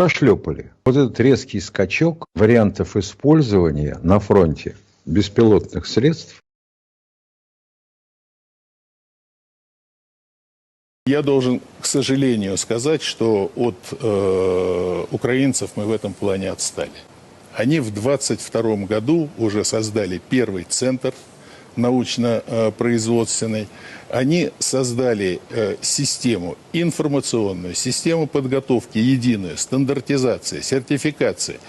прошлепали. Вот этот резкий скачок вариантов использования на фронте беспилотных средств Я должен, к сожалению, сказать, что от э, украинцев мы в этом плане отстали. Они в 22 году уже создали первый центр научно-производственный. Они создали э, систему информационную, систему подготовки единую, стандартизации, сертификации.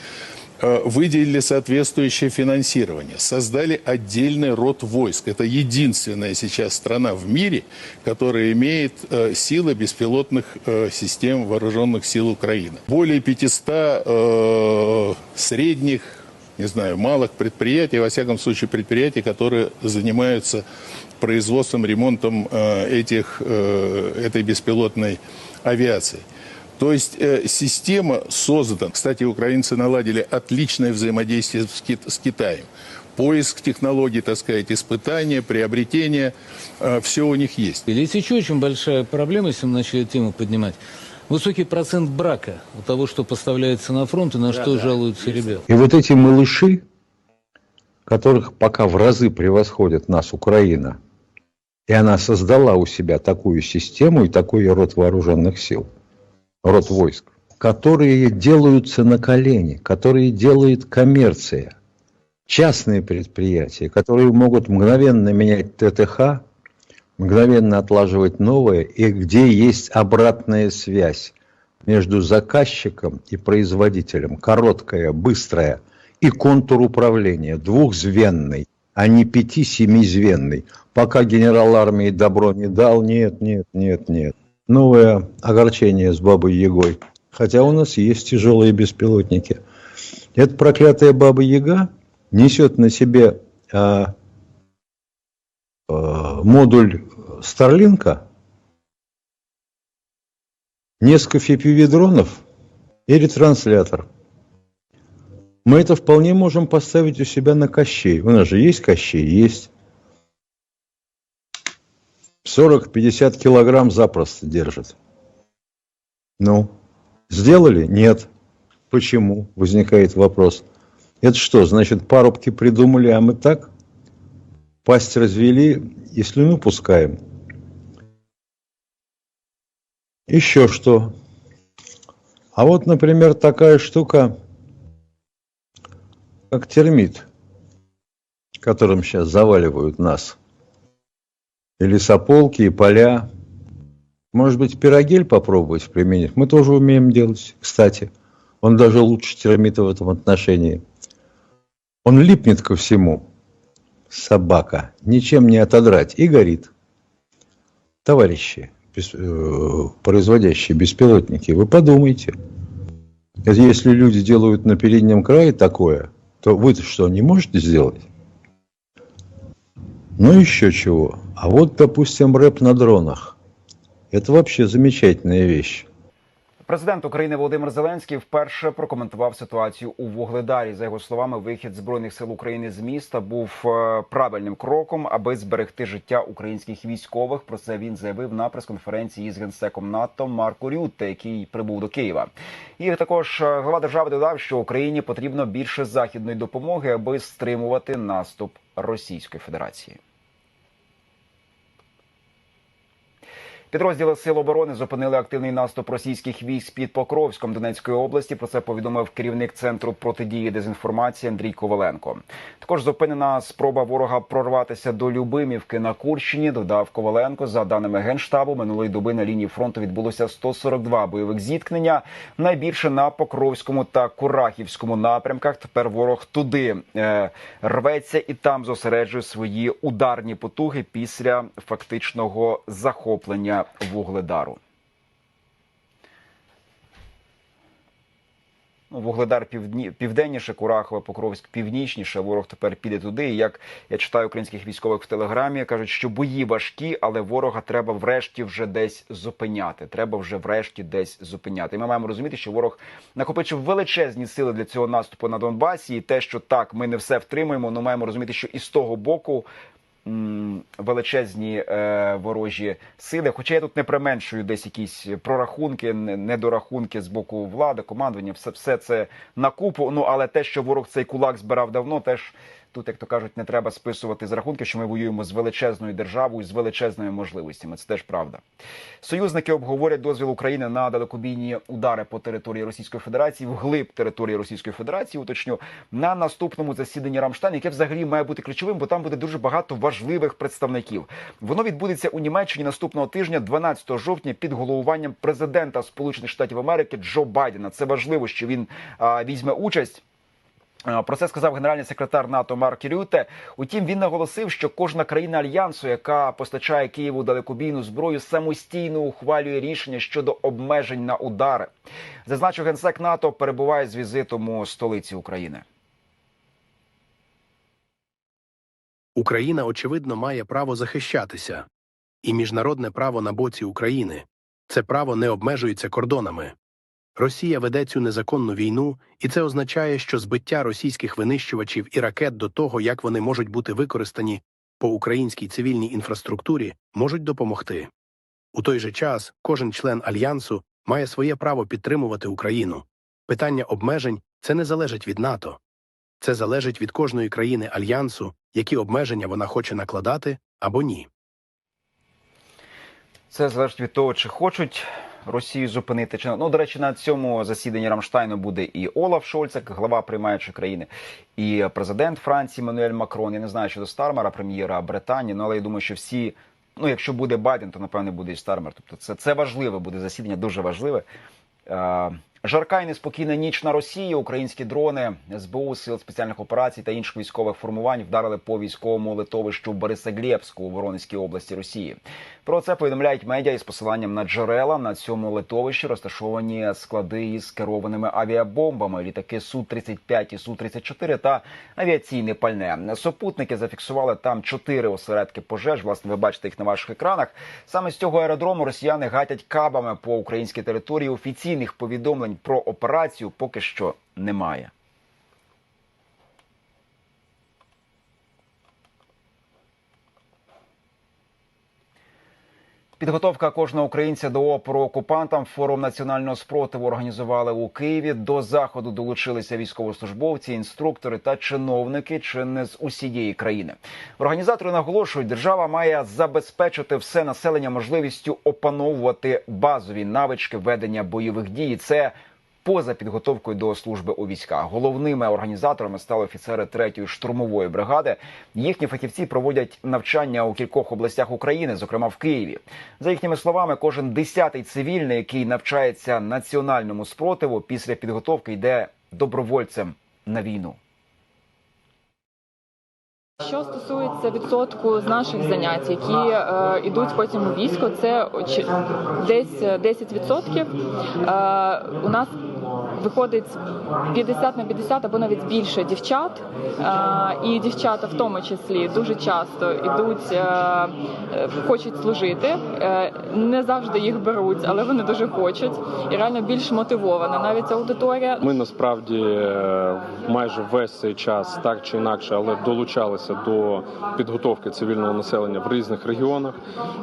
Э, Выделили соответствующее финансирование, создали отдельный род войск. Это единственная сейчас страна в мире, которая имеет э, силы беспилотных систем вооруженных сил Украины. Более 500 э, средних, не знаю, малых предприятий, во всяком случае предприятий, которые занимаются производством, ремонтом э, этих, э, этой беспилотной авиации. То есть э, система создана. Кстати, украинцы наладили отличное взаимодействие с, Кит- с Китаем. Поиск технологий, так сказать, испытания, приобретения, все у них есть. Или еще очень большая проблема, если мы начали тему поднимать. Высокий процент брака у того, что поставляется на фронт и на что жалуются ребята. И вот эти малыши, которых пока в разы превосходит нас Украина, и она создала у себя такую систему и такой род вооруженных сил, род войск, которые делаются на колени, которые делает коммерция, частные предприятия, которые могут мгновенно менять ТТХ, мгновенно отлаживать новое, и где есть обратная связь между заказчиком и производителем, короткая, быстрая, и контур управления, двухзвенный, а не пяти-семизвенный. Пока генерал армии добро не дал, нет, нет, нет, нет. Новое огорчение с Бабой Ягой. Хотя у нас есть тяжелые беспилотники. Эта проклятая Баба Яга несет на себе а, а, модуль Старлинка, несколько FPV-дронов и ретранслятор. Мы это вполне можем поставить у себя на Кощей. У нас же есть Кощей? Есть. 40-50 килограмм запросто держит. Ну, сделали? Нет. Почему? Возникает вопрос. Это что, значит, парубки придумали, а мы так? Пасть развели и слюну пускаем. Еще что? А вот, например, такая штука, как термит, которым сейчас заваливают нас. И лесополки, и поля. Может быть, пирогель попробовать применить? Мы тоже умеем делать, кстати. Он даже лучше термита в этом отношении. Он липнет ко всему. Собака. Ничем не отодрать. И горит. Товарищи, э, производящие беспилотники, вы подумайте. Если люди делают на переднем крае такое, то вы что, не можете сделать? Ну еще чего. А вот, допустим, рэп на дронах. Это вообще замечательная вещь. Президент України Володимир Зеленський вперше прокоментував ситуацію у Вугледарі. За його словами, вихід збройних сил України з міста був е, правильним кроком, аби зберегти життя українських військових. Про це він заявив на прес-конференції з генсеком НАТО Марко Рютте, який прибув до Києва. І також е, глава держави додав, що Україні потрібно більше західної допомоги, аби стримувати наступ Російської Федерації. Підрозділи Сил оборони зупинили активний наступ російських військ під Покровськом Донецької області. Про це повідомив керівник центру протидії дезінформації Андрій Коваленко. Також зупинена спроба ворога прорватися до Любимівки на Курщині. Додав Коваленко. За даними генштабу, минулої доби на лінії фронту відбулося 142 бойових зіткнення. Найбільше на Покровському та Курахівському напрямках. Тепер ворог туди е, рветься і там зосереджує свої ударні потуги після фактичного захоплення Вугледару. Ну, Вугледар півдні, південніше, Курахове, Покровськ північніше. Ворог тепер піде туди. І як я читаю українських військових в телеграмі, кажуть, що бої важкі, але ворога треба врешті вже десь зупиняти. Треба вже врешті десь зупиняти. І ми маємо розуміти, що ворог накопичив величезні сили для цього наступу на Донбасі. І те, що так, ми не все втримуємо, але маємо розуміти, що і з того боку величезні е, ворожі сили. Хоча я тут не применшую десь якісь прорахунки, не- недорахунки з боку влади, командування, все це на купу. Ну але те, що ворог цей кулак збирав давно, теж. Тут, як то кажуть, не треба списувати з рахунків, що ми воюємо з величезною державою, з величезними можливостями. Це теж правда. Союзники обговорять дозвіл України на далекобійні удари по території Російської Федерації, вглиб території Російської Федерації, уточню, на наступному засіданні Рамштайн, яке взагалі має бути ключовим, бо там буде дуже багато важливих представників. Воно відбудеться у Німеччині наступного тижня, 12 жовтня, під головуванням президента Сполучених Штатів Америки Джо Байдена. Це важливо, що він а, візьме участь. Е, Про це сказав генеральний секретар НАТО Марк Рюте. Утім, він наголосив, що кожна країна альянсу, яка постачає Києву далекобійну зброю, самостійно ухвалює рішення щодо обмежень на удари. Зазначив генсек НАТО, перебуває з візитом у столиці України. Україна, очевидно, має право захищатися, і міжнародне право на боці України це право не обмежується кордонами. Росія веде цю незаконну війну, і це означає, що збиття російських винищувачів і ракет до того, як вони можуть бути використані по українській цивільній інфраструктурі, можуть допомогти. У той же час кожен член альянсу має своє право підтримувати Україну. Питання обмежень це не залежить від НАТО. Це залежить від кожної країни альянсу, які обмеження вона хоче накладати або ні. Це залежить від того, чи хочуть Росію зупинити, чи ну до речі, на цьому засіданні Рамштайну буде і Олаф Шольц, як глава приймаючої країни, і президент Франції Мануель Макрон. Я не знаю щодо Стармера, прем'єра Британії. Ну але я думаю, що всі. Ну, якщо буде Байден, то напевне буде і Стармер. Тобто, це, це важливе буде засідання, дуже важливе. Жарка і неспокійна ніч на Росії. Українські дрони СБУ, сил спеціальних операцій та інших військових формувань вдарили по військовому литовищу Борисоглєбську у Воронезькій області Росії. Про це повідомляють медіа із посиланням на джерела. На цьому литовищі розташовані склади із керованими авіабомбами, літаки су 35 і су 34 та авіаційне пальне. Супутники зафіксували там чотири осередки пожеж. Власне, ви бачите їх на ваших екранах. Саме з цього аеродрому росіяни гатять кабами по українській території. Офіційних повідомлень про операцію поки що немає. Підготовка кожного українця до опору окупантам форум національного спротиву організували у Києві. До заходу долучилися військовослужбовці, інструктори та чиновники чи не з усієї країни. Організатори наголошують, держава має забезпечити все населення можливістю опановувати базові навички ведення бойових дій. Це поза підготовкою до служби у військах. Головними організаторами стали офіцери 3-ї штурмової бригади. Їхні фахівці проводять навчання у кількох областях України, зокрема в Києві. За їхніми словами, кожен десятий цивільний, який навчається національному спротиву, після підготовки йде добровольцем на війну. Що стосується відсотку з наших занять, які е, йдуть потім у військо, це десь 10%. Е, у нас виходить 50 на 50 або навіть більше дівчат. Е, і дівчата в тому числі дуже часто йдуть, е, е, хочуть служити. Е, не завжди їх беруть, але вони дуже хочуть. І реально більш мотивована навіть аудиторія. Ми насправді е, майже весь цей час так чи інакше, але долучалися до підготовки цивільного населення в різних регіонах.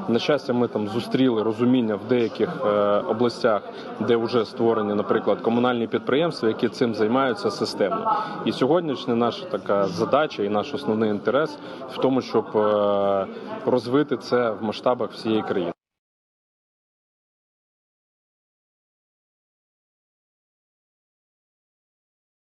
На щастя, ми там зустріли розуміння в деяких е, областях, де вже створені, наприклад, комунальні підприємства, які цим займаються системно. І сьогоднішня наша така задача і наш основний інтерес в тому, щоб е, розвити це в масштабах всієї країни.